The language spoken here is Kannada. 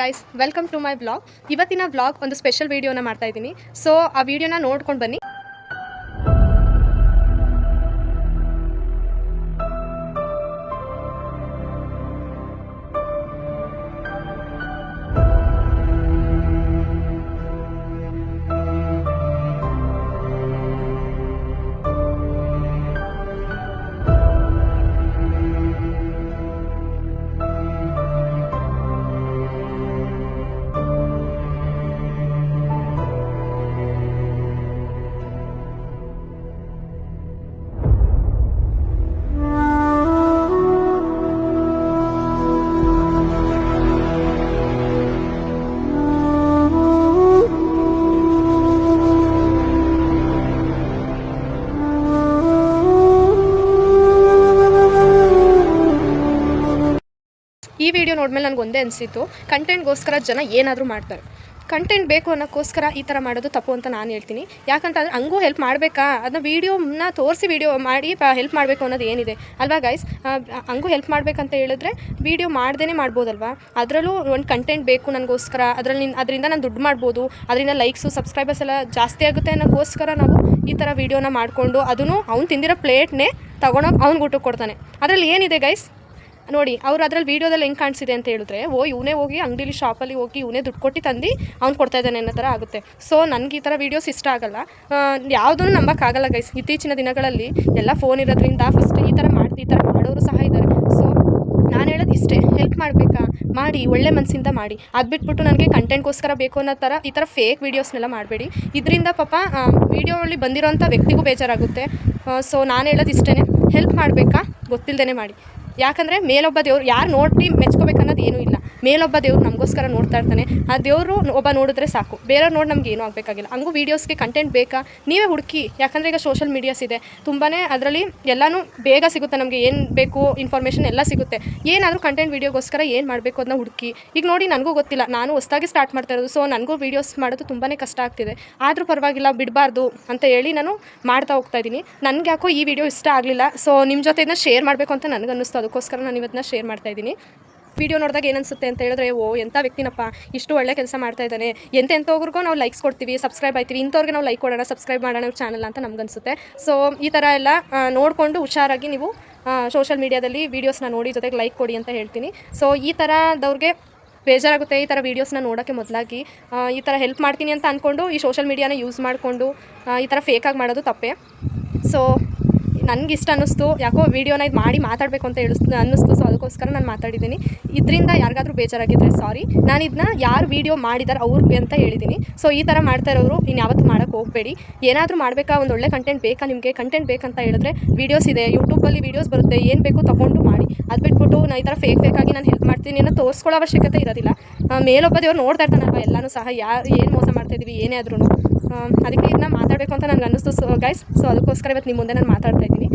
Guys welcome to my vlog ಇವತ್ತಿನ ವ್ಲಾಗ್ ಒಂದು ಸ್ಪೆಷಲ್ ವೀಡಿಯೋನ ಮಾಡ್ತಾ ಇದ್ದೀನಿ. ಸೊ ಆ ವಿಡಿಯೋನ ನೋಡ್ಕೊಂಡು ಬನ್ನಿ. ಈ ವಿಡಿಯೋ ನೋಡ್ಮೇಲೆ ನನಗೆ ಒಂದೇ ಅನಿಸಿತ್ತು ಕಂಟೆಂಟ್ಗೋಸ್ಕರ ಜನ ಏನಾದರೂ ಮಾಡ್ತಾರೆ. ಕಂಟೆಂಟ್ ಬೇಕು ಅನ್ನೋಕ್ಕೋಸ್ಕರ ಈ ಥರ ಮಾಡೋದು ತಪ್ಪು ಅಂತ ನಾನು ಹೇಳ್ತೀನಿ. ಯಾಕಂತಂದ್ರೆ ಹಂಗೂ ಹೆಲ್ಪ್ ಮಾಡಬೇಕಾ? ಅದನ್ನ ವೀಡಿಯೋನ ತೋರಿಸಿ ವೀಡಿಯೋ ಮಾಡಿ ಹೆಲ್ಪ್ ಮಾಡಬೇಕು ಅನ್ನೋದು ಏನಿದೆ? ಅಲ್ವಾ ಗೈಸ್ ಹಂಗೂ ಹೆಲ್ಪ್ ಮಾಡಬೇಕಂತ ಹೇಳಿದ್ರೆ ವೀಡಿಯೋ ಮಾಡ್ದೇ ಮಾಡ್ಬೋದಲ್ವಾ? ಅದರಲ್ಲೂ ಒಂದು ಕಂಟೆಂಟ್ ಬೇಕು ನನಗೋಸ್ಕರ, ಅದರಲ್ಲಿ ಅದರಿಂದ ನಾನು ದುಡ್ಡು ಮಾಡ್ಬೋದು, ಅದರಿಂದ ಲೈಕ್ಸು ಸಬ್ಸ್ಕ್ರೈಬರ್ಸ್ ಎಲ್ಲ ಜಾಸ್ತಿ ಆಗುತ್ತೆ ಅನ್ನೋಕ್ಕೋಸ್ಕರ ನಾವು ಈ ಥರ ವೀಡಿಯೋನ ಮಾಡಿಕೊಂಡು, ಅದನ್ನು ಅವ್ನು ತಿಂದಿರೋ ಪ್ಲೇಟ್ನೇ ತೊಗೊಂಡೋಗಿ ಅವ್ನಿಗೆ ಊಟಕ್ಕೆ ಕೊಡ್ತಾನೆ. ಅದರಲ್ಲಿ ಏನಿದೆ ಗೈಸ್ ನೋಡಿ, ಅವ್ರು ಅದ್ರಲ್ಲಿ ವೀಡಿಯೋದಲ್ಲಿ ಹೆಂಗೆ ಕಾಣಿಸಿದೆ ಅಂತ ಹೇಳಿದ್ರೆ, ಓ, ಇವನೇ ಹೋಗಿ ಅಂಗಡಿಲಿ ಶಾಪಲ್ಲಿ ಹೋಗಿ ಇವನೇ ದುಡ್ಡು ಕೊಟ್ಟು ತಂದು ಅವ್ನು ಕೊಡ್ತಾ ಇದ್ದಾನೆ ಅನ್ನೋ ಥರ ಆಗುತ್ತೆ. ಸೊ ನನಗೆ ಈ ಥರ ವೀಡಿಯೋಸ್ ಇಷ್ಟ ಆಗಲ್ಲ. ಯಾವುದೂ ನಂಬೋಕ್ಕಾಗಲ್ಲ ಗೈಸ್ ಇತ್ತೀಚಿನ ದಿನಗಳಲ್ಲಿ ಎಲ್ಲ ಫೋನ್ ಇರೋದ್ರಿಂದ ಫಸ್ಟ್ ಈ ಥರ ಮಾಡಿ ಈ ಥರ ಮಾಡೋರು ಸಹ ಇದ್ದಾರೆ. ಸೊ ನಾನು ಹೇಳೋದು ಇಷ್ಟೇ. ಹೆಲ್ಪ್ ಮಾಡಬೇಕಾ? ಮಾಡಿ, ಒಳ್ಳೆ ಮನಸ್ಸಿಂದ ಮಾಡಿ. ಅದು ಬಿಟ್ಬಿಟ್ಟು ನನಗೆ ಕಂಟೆಂಟ್ಗೋಸ್ಕರ ಬೇಕು ಅನ್ನೋ ಥರ ಈ ಥರ ಫೇಕ್ ವೀಡಿಯೋಸ್ನೆಲ್ಲ ಮಾಡಬೇಡಿ. ಇದರಿಂದ ಪಾಪ ವೀಡಿಯೋಲ್ಲಿ ಬಂದಿರೋಂಥ ವ್ಯಕ್ತಿಗೂ ಬೇಜಾರಾಗುತ್ತೆ. ಸೊ ನಾನು ಹೇಳೋದು ಇಷ್ಟೇ ಹೆಲ್ಪ್ ಮಾಡಬೇಕಾ? ಗೊತ್ತಿಲ್ಲದೇ ಮಾಡಿ. ಯಾಕಂದರೆ ಮೇಲೊಬ್ಬ ದೇವ್ರು ಯಾರು ನೋಡಿ ಮೆಚ್ಕೋಬೇಕನ್ನೋದು ಏನೂ ಇಲ್ಲ. ಮೇಲೊಬ್ಬ ದೇವ್ರು ನಮಗೋಸ್ಕರ ನೋಡ್ತಾ ಇರ್ತಾನೆ. ಆ ದೇವರು ಒಬ್ಬ ನೋಡಿದ್ರೆ ಸಾಕು. ಬೇರೆಯವ್ರು ನೋಡಿ ನಮ್ಗೆ ಏನೂ ಆಗಬೇಕಾಗಿಲ್ಲ. ಹಂಗೂ ವೀಡಿಯೋಸ್ಗೆ ಕಂಟೆಂಟ್ ಬೇಕಾ? ನೀವೇ ಹುಡುಕಿ. ಯಾಕಂದರೆ ಈಗ ಸೋಷಲ್ ಮೀಡಿಯಾಸ್ ಇದೆ. ತುಂಬಾ ಅದರಲ್ಲಿ ಎಲ್ಲನೂ ಬೇಗ ಸಿಗುತ್ತೆ ನಮಗೆ ಏನು ಬೇಕು ಇನ್ಫಾರ್ಮೇಷನ್ ಎಲ್ಲ ಸಿಗುತ್ತೆ. ಏನಾದರೂ ಕಂಟೆಂಟ್ ವೀಡಿಯೋಗೋಸ್ಕರ ಏನು ಮಾಡಬೇಕು ಅದನ್ನ ಹುಡುಕಿ. ಈಗ ನೋಡಿ ನನಗೂ ಗೊತ್ತಿಲ್ಲ. ನಾನು ಹೊಸದಾಗಿ ಸ್ಟಾರ್ಟ್ ಮಾಡ್ತಾ ಇರೋದು. ಸೊ ನನಗೂ ವೀಡಿಯೋಸ್ ಮಾಡೋದು ತುಂಬಾ ಕಷ್ಟ ಆಗ್ತಿದೆ. ಆದರೂ ಪರವಾಗಿಲ್ಲ, ಬಿಡಬಾರ್ದು ಅಂತ ಹೇಳಿ ನಾನು ಮಾಡ್ತಾ ಹೋಗ್ತಾ ಇದ್ದೀನಿ. ನನಗೆ ಯಾಕೋ ಈ ವಿಡಿಯೋ ಇಷ್ಟ ಆಗಲಿಲ್ಲ. ಸೊ ನಿಮ್ಮ ಜೊತೆ ಇದನ್ನ ಶೇರ್ ಮಾಡಬೇಕು ಅಂತ ನನಗನ್ನಿಸ್ತು. ಅದಕ್ಕೋಸ್ಕರ ನಾನು ಇವತ್ತನ್ನ ಶೇರ್ ಮಾಡ್ತಾ ಇದ್ದೀನಿ. ವಿಡಿಯೋ ನೋಡಿದಾಗ ಏನನ್ಸುತ್ತೆ ಅಂತ ಹೇಳಿದ್ರೆ, ಓ ಎಂಥ ವ್ಯಕ್ತಿನಪ್ಪ, ಇಷ್ಟು ಒಳ್ಳೆ ಕೆಲಸ ಮಾಡ್ತಾ ಇದ್ದಾನೆ. ಎಂತೆಂಥವ್ರಿಗೂ ನಾವು ಲೈಕ್ಸ್ ಕೊಡ್ತೀವಿ ಸಬ್ಸ್ಕ್ರೈಬ್ ಆಯ್ತೀವಿ. ಇಂಥವ್ರಿಗೆ ನಾವು ಲೈಕ್ ಕೊಡೋಣ ಸಬ್ಸ್ಕ್ರೈಬ್ ಮಾಡೋಣ ಚಾನಲ್ ಅಂತ ನಮ್ಗನ್ಸುತ್ತೆ. ಸೊ ಈ ಥರ ಎಲ್ಲ ನೋಡಿಕೊಂಡು ಹುಷಾರಾಗಿ ನೀವು ಸೋಷಲ್ ಮೀಡಿಯಾದಲ್ಲಿ ವೀಡಿಯೋಸ್ನ ನೋಡಿ ಜೊತೆಗೆ ಲೈಕ್ ಕೊಡಿ ಅಂತ ಹೇಳ್ತೀನಿ. ಸೊ ಈ ಥರದವ್ರಿಗೆ ಬೇಜಾರಾಗುತ್ತೆ ಈ ಥರ ವೀಡಿಯೋಸ್ನ ನೋಡೋಕ್ಕೆ ಮೊದಲಾಗಿ. ಈ ಥರ ಹೆಲ್ಪ್ ಮಾಡ್ತೀನಿ ಅಂತ ಅಂದ್ಕೊಂಡು ಈ ಸೋಷಲ್ ಮೀಡಿಯಾನ ಯೂಸ್ ಮಾಡಿಕೊಂಡು ಈ ಥರ ಫೇಕಾಗಿ ಮಾಡೋದು ತಪ್ಪೇ. ಸೊ ನನಗೆ ಇಷ್ಟ ಅನ್ನಿಸ್ತು. ಯಾಕೋ ವೀಡಿಯೋನ ಇದು ಮಾಡಿ ಮಾತಾಡಬೇಕು ಅಂತ ಹೇಳಿಸ್ ಅನ್ನಿಸ್ತು. ಸೊ ಅದಕ್ಕೋಸ್ಕರ ನಾನು ಮಾತಾಡಿದ್ದೀನಿ. ಇದರಿಂದ ಯಾರಿಗಾದ್ರೂ ಬೇಜಾರಾಗಿದ್ದರೆ ಸಾರಿ ನಾನು ಇದನ್ನ ಯಾರು ವೀಡಿಯೋ ಮಾಡಿದ್ದಾರೆ ಅವ್ರಿಗೆ ಅಂತ ಹೇಳಿದ್ದೀನಿ. ಸೊ ಈ ಥರ ಮಾಡ್ತಾ ಇರೋರು ಇನ್ನು ಯಾವತ್ತು ಮಾಡೋಕ್ಕೆ ಹೋಗಬೇಡಿ. ಏನಾದರೂ ಮಾಡಬೇಕಾ ಒಂದು ಒಳ್ಳೆ ಕಂಟೆಂಟ್ ಬೇಕಾ? ನಿಮಗೆ ಕಂಟೆಂಟ್ ಬೇಕಂತ ಹೇಳಿದ್ರೆ ವೀಡಿಯೋಸ್ ಇದೆ. ಯೂಟ್ಯೂಬಲ್ಲಿ ವೀಡಿಯೋಸ್ ಬರುತ್ತೆ. ಏನು ಬೇಕು ತೊಗೊಂಡು ಮಾಡಿ. ಅದು ಬಿಟ್ಬಿಟ್ಟು ನಾನು ಈ ಥರ ಫೇಕ್ ಫೇಕಾಗಿ ನಾನು ಹೆಲ್ಪ್ ಮಾಡ್ತೀನಿ ಅನ್ನೋ ತೋರಿಸ್ಕೊಳ್ಳೋ ಅವಶ್ಯಕತೆ ಇರೋದಿಲ್ಲ. ಮೇಲೊಬ್ಬ ದೇವ್ರು ನೋಡ್ತಾ ಇರ್ತಾನಲ್ವ? ಎಲ್ಲನೂ ಸಹ ಯಾರು ಏನು ಮೋಸ ಮಾಡ್ತಾಯಿದ್ದೀವಿ ಏನೇ ಆದ್ರೂ ಅದಕ್ಕೆ ಇದನ್ನ ಮಾತಾಡಬೇಕು ಅಂತ ನನಗೆ ಅನ್ನಿಸ್ತು. ಸೊ ಗೈಸ್ ಸೊ ಅದಕ್ಕೋಸ್ಕರ ಇವತ್ತು ನಿಮ್ಮ ಮುಂದೆ ನಾನು ಮಾತಾಡ್ತಾ ಇದ್ದೀನಿ.